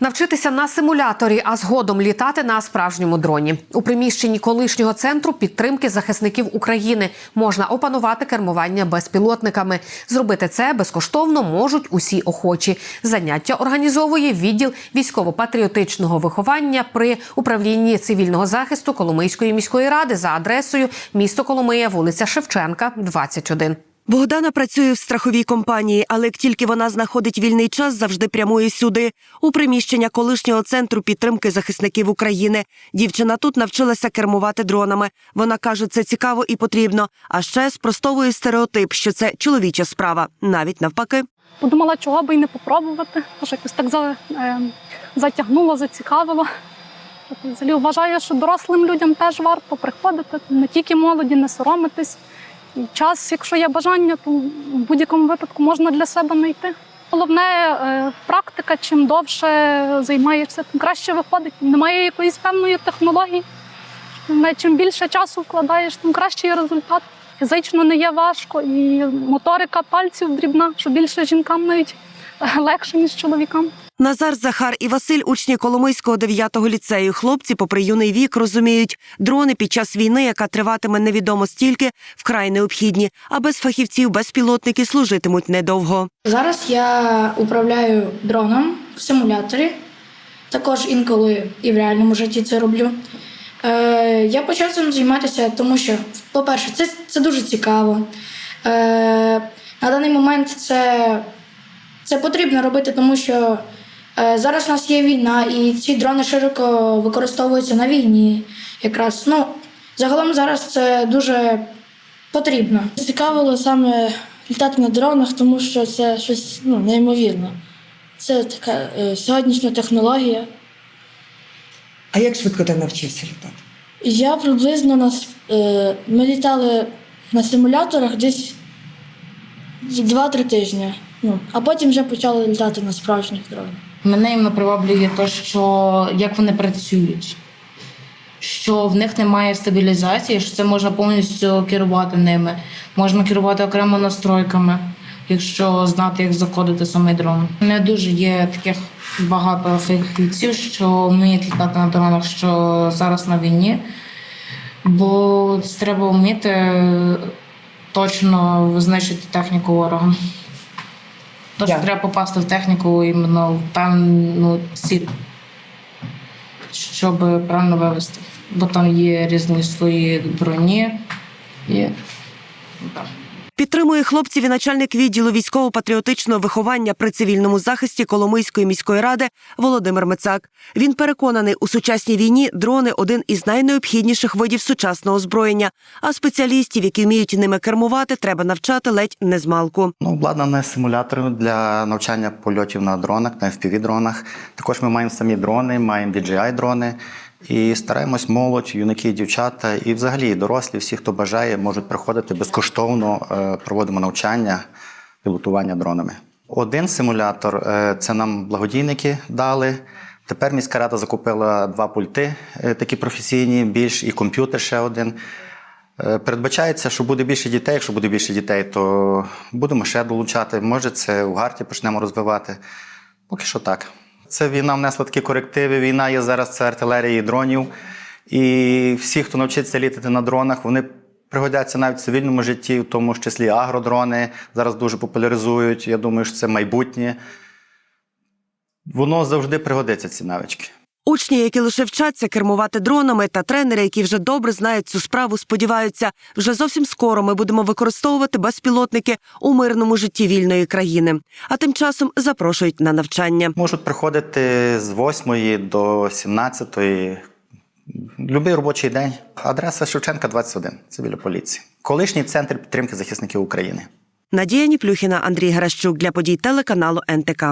Навчитися на симуляторі, а згодом літати на справжньому дроні у приміщенні колишнього центру підтримки захисників України можна опанувати кермування безпілотниками. Зробити це безкоштовно можуть усі охочі. Заняття організовує відділ військово-патріотичного виховання при управлінні цивільного захисту Коломийської міської ради за адресою місто Коломия, вулиця Шевченка, 21. Богдана працює в страховій компанії, але як тільки вона знаходить вільний час, завжди прямує сюди, у приміщення колишнього центру підтримки захисників України. Дівчина тут навчилася кермувати дронами. Вона каже, це цікаво і потрібно. А ще спростовує стереотип, що це чоловіча справа, навіть навпаки. Подумала, чого би і не попробувати. Тож якось так за, е, затягнуло, зацікавило. Тобто, Взагалі вважаю, що дорослим людям теж варто приходити, не тільки молоді, не соромитись. Час, якщо є бажання, то в будь-якому випадку можна для себе знайти. Головне е, практика, чим довше займаєшся, тим краще виходить. Немає якоїсь певної технології. Чим більше часу вкладаєш, тим кращий результат. Фізично не є важко, і моторика пальців дрібна, що більше жінкам навіть е, легше, ніж чоловікам. Назар, Захар і Василь, учні Коломийського 9-го ліцею. Хлопці, попри юний вік, розуміють, дрони під час війни, яка триватиме невідомо стільки, вкрай необхідні, а без фахівців безпілотники служитимуть недовго. Зараз я управляю дроном в симуляторі. Також інколи і в реальному житті це роблю. Е, я почав цим займатися, тому що, по-перше, це, це дуже цікаво. Е, на даний момент це, це потрібно робити, тому що зараз у нас є війна, і ці дрони широко використовуються на війні. Якраз ну, загалом зараз це дуже потрібно. Цікавило саме літати на дронах, тому що це щось ну, неймовірне. Це така е, сьогоднішня технологія. А як швидко ти навчився літати? Я приблизно на, с- е, ми літали на симуляторах десь 2-3 тижні. Ну, а потім вже почали літати на справжніх дронах. Мене їм приваблює те, що як вони працюють, що в них немає стабілізації, що це можна повністю керувати ними. Можна керувати окремо настройками, якщо знати, як заходити самий дрон. Не дуже є таких багато фахівців, що вміють літати на дронах, що зараз на війні. Бо це треба вміти точно визначити техніку ворога. Тож yeah. треба попасти в техніку іменно в певну ціль, щоб правильно вивести. Бо там є різні свої броні. І... Підтримує хлопців і начальник відділу військово-патріотичного виховання при цивільному захисті Коломийської міської ради Володимир Мицак. Він переконаний, у сучасній війні дрони один із найнеобхідніших видів сучасного озброєння. А спеціалістів, які вміють ними кермувати, треба навчати ледь не з малку. Ну, обладнаний симулятор для навчання польотів на дронах, на FPV-дронах. Також ми маємо самі дрони, маємо DJI-дрони. І стараємось молодь, юнаки, дівчата і взагалі дорослі, всі, хто бажає, можуть приходити безкоштовно. е, Проводимо навчання пілотування дронами. Один симулятор е, це нам благодійники дали. Тепер міська рада закупила два пульти, е, такі професійні, більш і комп'ютер ще один. Передбачається, що буде більше дітей. Якщо буде більше дітей, то будемо ще долучати. Може, це в гарті почнемо розвивати. Поки що так. Це війна внесла такі корективи. Війна є зараз це артилерії, дронів. І всі, хто навчиться літати на дронах, вони пригодяться навіть в цивільному житті, в тому числі агродрони зараз дуже популяризують. Я думаю, що це майбутнє. Воно завжди пригодиться, ці навички. Учні, які лише вчаться кермувати дронами, та тренери, які вже добре знають цю справу, сподіваються, вже зовсім скоро ми будемо використовувати безпілотники у мирному житті вільної країни. А тим часом запрошують на навчання. Можуть приходити з 8 до 17. Любий робочий день. Адреса Шевченка 21. Це біля поліції. Колишній центр підтримки захисників України. Надія Ніплюхіна, Андрій Геращук для подій телеканалу НТК.